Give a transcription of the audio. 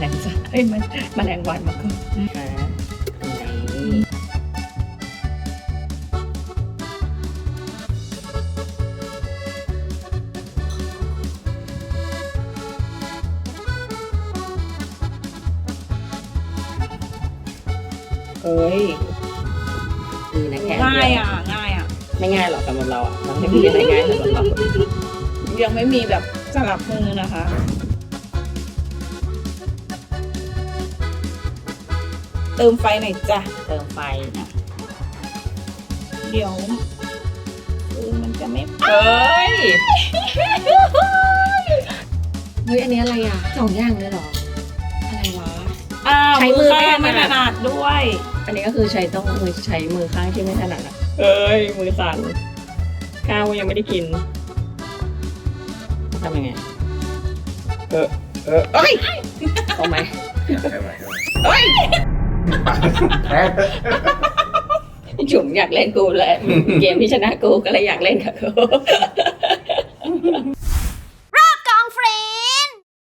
เป็นมันแมลงวันมาก่อนค่ะตรงไหนเอ้ยนี่นะแค่ง่ายอะ ง่ายอะ ไม่ง่ายหรอกสำหรับเราอะเราไม่มีอะไรง่ายสำหรับเรายังไม่มีแบบสลับมือนะคะ เติมไฟหน่อยจ้ะ เติมไฟนะเดี๋ยวฟืนมันจะไม่เฮ้ยเฮ้ยอันนี้อะไรอะสองอย่างเลยเหรอ อะไรวะ อ้าวใช้มือข้างไม่ไม่ถถนัดนัดด้วย อันนี้ก็คือใช้ต้องมือใช้มือข้างที่ไม่ถนัดอะเอ้ย มือสั่นข้าวยังไม่ได้กินทำยังไง เออเออเอ้ยเอาไหมเอ้ยแพ้ จุ๋มอยากเล่นกูแหละเกมที่ชนะกูก็เลยอยากเล่นกับกู